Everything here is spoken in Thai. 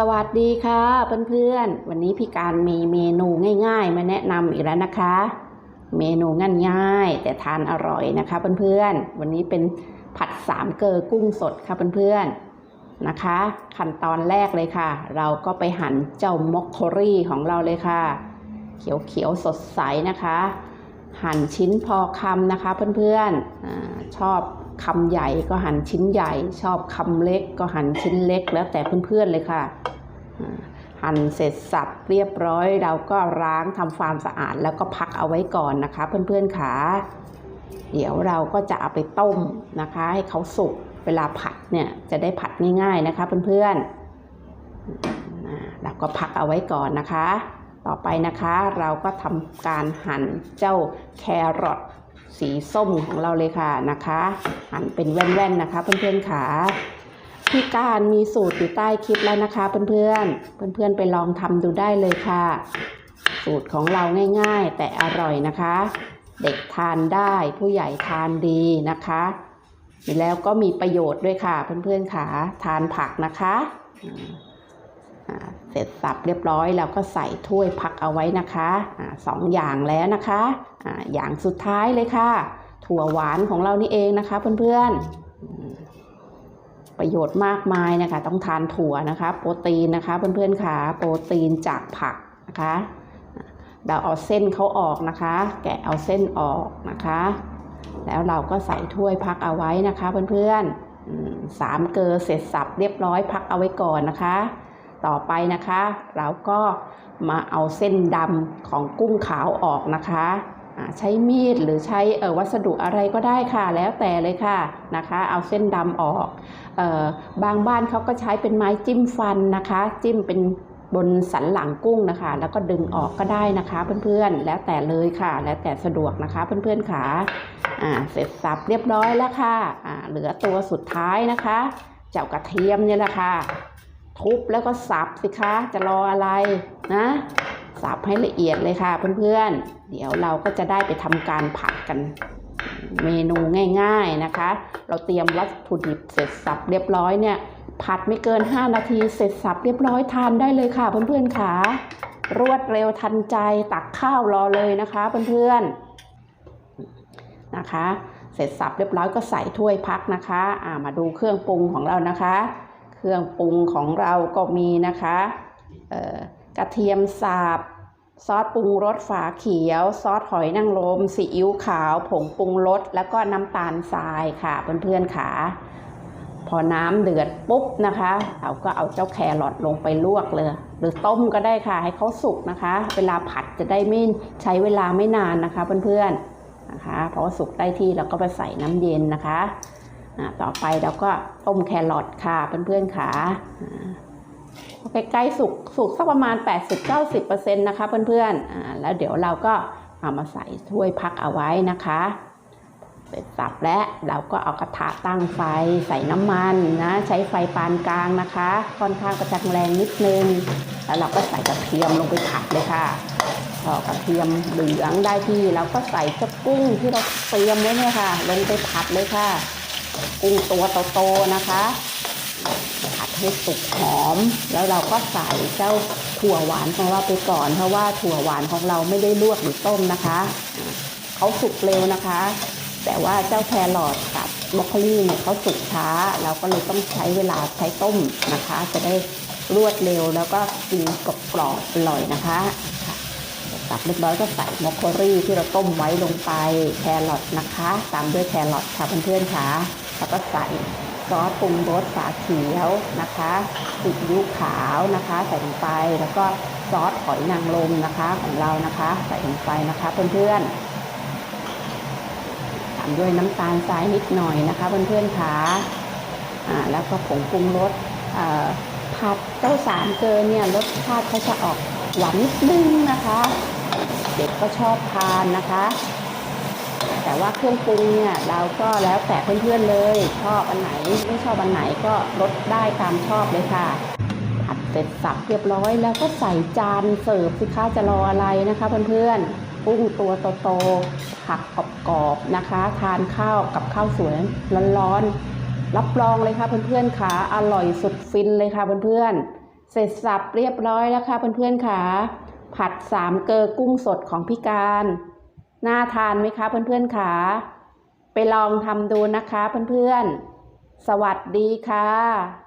สวัสดีค่ะเพื่อนๆ วันนี้พี่การมีเมนูง่าย ๆ มาแนะนำอีกแล้วนะคะ เมนูง่ายๆแต่ทานอร่อยนะคะเพื่อนๆ วันนี้เป็นผัดสามเกลอกุ้งสดค่ะเพื่อนๆนะคะ ขั้นตอนแรกเลยค่ะ เราก็ไปหั่นเจ้ามอกโครี่ของเราเลยค่ะ เขียวๆสดใสนะคะ หั่นชิ้นพอคำนะคะเพื่อนๆอชอบ คำใหญ่ก็หั่นชิ้นใหญ่ ชอบคำเล็กก็หั่นชิ้นเล็กแล้วแต่เพื่อนๆเลยค่ะ หั่นเสร็จสับเรียบร้อยเราก็ล้างทำความสะอาดแล้วก็พักเอาไว้ก่อนนะคะ เพื่อนๆขาเดี๋ยวเราก็จะเอาไปต้มนะคะ ให้เขาสุกเวลาผัดเนี่ยจะได้ผัดง่ายๆนะคะเพื่อนๆอ่าเราก็พักเอาไว้ก่อนนะคะ ต่อไปนะคะเราก็ทำการหั่นเจ้าแครอท สีส้มของเราเลยค่ะนะคะหั่นเป็นแว่นๆนะคะเพื่อนๆขาพี่การมีสูตรอยู่ใต้คลิปแล้วนะคะเพื่อนๆเพื่อนๆไปลองทำดูได้เลยค่ะ สูตรของเราง่ายๆ แต่อร่อยนะคะ เด็กทานได้ผู้ใหญ่ทานดีนะคะแล้วก็มีประโยชน์ด้วยค่ะเพื่อนๆขาทานผักนะคะ เสร็จสับเรียบร้อยเราก็ใส่ถ้วยพักเอาไว้นะคะอาสองอย่างแล้วนะคะอาอย่างสุดท้ายเลยค่ะ ถั่วหวานของเรานี่เองนะคะเพื่อนๆ ประโยชน์มากมายนะคะ ต้องทานถั่วนะคะ โปรตีนนะคะเพื่อนๆค่ะ โปรตีนจากผักนะคะเราเอาเส้นเขาออกนะคะ แกะเอาเส้นออกนะคะ แล้วเราก็ใส่ถ้วยพักเอาไว้นะคะเพื่อนๆสามเกลอเสร็จสับเรียบร้อยพักเอาไว้ก่อนนะคะ ต่อไปนะคะ เราก็มาเอาเส้นดำของกุ้งขาวออกนะคะใช้มีดหรือใช้วัสดุอะไรก็ได้ค่ะ แล้วแต่เลยค่ะนะคะ เอาเส้นดำออกออบางบ้านเขาก็ใช้เป็นไม้จิ้มฟันนะคะ จิ้มเป็นบนสันหลังกุ้งนะคะ แล้วก็ดึงออกก็ได้นะคะเพื่อนๆ แล้วแต่เลยค่ะ แล้วแต่สะดวกนะคะเพื่อนๆค่ะอ่าเสร็จสับเรียบร้อยแล้วค่ะอ่าเหลือตัวสุดท้ายนะคะ เจ้ากระเทียมเนี่ยแหละค่ะ ทุบแล้วก็สับสิคะจะรออะไรนะสับให้ละเอียดเลยค่ะเพื่อนๆ เดี๋ยวเราก็จะได้ไปทำการผัดกัน เมนูง่าย ๆนะคะ เราเตรียมวัตถุดิบเสร็จสับเรียบร้อยเนี่ย ผัดไม่เกิน 5 นาทีเสร็จสับเรียบร้อยทานได้เลยค่ะเพื่อนๆค่ะรวดเร็วทันใจตักข้าวรอเลยนะคะเพื่อนๆนะคะ เสร็จสับเรียบร้อยก็ใส่ถ้วยพักนะคะ อ่ามาดูเครื่องปรุงของเรานะคะ รื่องปรุงของเราก็มีนะคะกระเทียมสับซอสปรุงรสฝาเขียว ซอสหอยนางรมซีอิ๊วขาว ผงปรุงรสแล้วก็น้ำตาลทรายค่ะเพื่อนๆค่ะพอน้ำเดือดปุ๊บนะคะ เราก็เอาเจ้าแครอทลงไปลวกเลย หรือต้มก็ได้ค่ะ ให้เขาสุกนะคะ เวลาผัดจะได้ไม่ใช้เวลาไม่นานนะคะเพื่อนๆนะคะ เพราะว่าสุกได้ที่เราก็ไปใส่น้ำเย็นนะคะ ต่อไปเราก็ต้มแครอทค่ะเพื่อนๆค่ะอ่าใกล้ๆสุกสุกสักประมาณ 80-90%นะคะเพื่อนๆอ่าแล้วเดี๋ยวเราก็เอามาใส่ถ้วยพักเอาไว้นะคะเสร็จสับและเราก็เอากระทะตั้งไฟใส่น้ำมันนะใช้ไฟปานกลางนะคะ ค่อนข้างกระจังแรงนิดนึง แล้วเราก็ใส่กระเทียมลงไปผัดเลยค่ะพอกระเทียมเหลืองได้ที่เราก็ใส่เจ้ากุ้งที่เราเตรียมไว้เนี่ยค่ะ ลงไปผัดเลยค่ะ กุ้งตัวโตๆนะคะผัดให้สุกหอม แล้วเราก็ใส่เจ้าถั่วหวานของเราไปก่อน เพราะว่าถั่วหวานของเราไม่ได้ลวกหรือต้มนะคะเขาสุกเร็วนะคะ แต่ว่าเจ้าแครอทกับบรอกโคลีเนี่ยเขาสุกช้า เราก็เลยต้องใช้เวลาใช้ต้มนะคะ จะได้รวดเร็วแล้วก็กินกรอบๆอร่อยนะคะสับเรียบร้อยก็ใส่บรอกโคลีที่เราต้มไว้ลงไปแครอทนะคะ ตามด้วยแครอทค่ะเพื่อนๆค่ะ แล้วก็ใส่ซอสปรุงรสฝาเขียวนะคะซีอิ๊วขาวนะคะใส่ลงไปแล้วก็ซอสหอยนางรมนะคะของเรานะคะ ใส่ลงไปนะคะเพื่อนๆตามด้วยน้ำตาลทรายนิดหน่อยนะคะเพื่อนๆค่ะอ่าแล้วก็ผงปรุงรสผัดเจ้าสามเกลอเนี่ยรสชาติเขาจะออกหวานนิดนึงนะคะ เด็กก็ชอบทานนะคะ แต่ว่าเครื่องปรุงเนี่ยเราก็แล้วแต่เพื่อนๆเลย ชอบอันไหนไม่ชอบอันไหนก็ลดได้ตามชอบเลยค่ะผัดเสร็จสับเรียบร้อย แล้วก็ใส่จานเสิร์ฟสิคะจะรออะไรนะคะเพื่อนๆกุ้งตัวโตๆผักกรอบๆนะคะ ทานข้าวกับข้าวสวยร้อนๆรับรองเลยค่ะเพื่อนๆค่ะอร่อยสุดฟินเลยค่ะเพื่อนๆเสร็จสับเรียบร้อยแล้วค่ะเพื่อนๆค่ะผัดสามเกลอกุ้งสดของพี่การ น่าทานไหมคะเพื่อนๆค่ะไปลองทำดูนะคะเพื่อนๆ สวัสดีค่ะ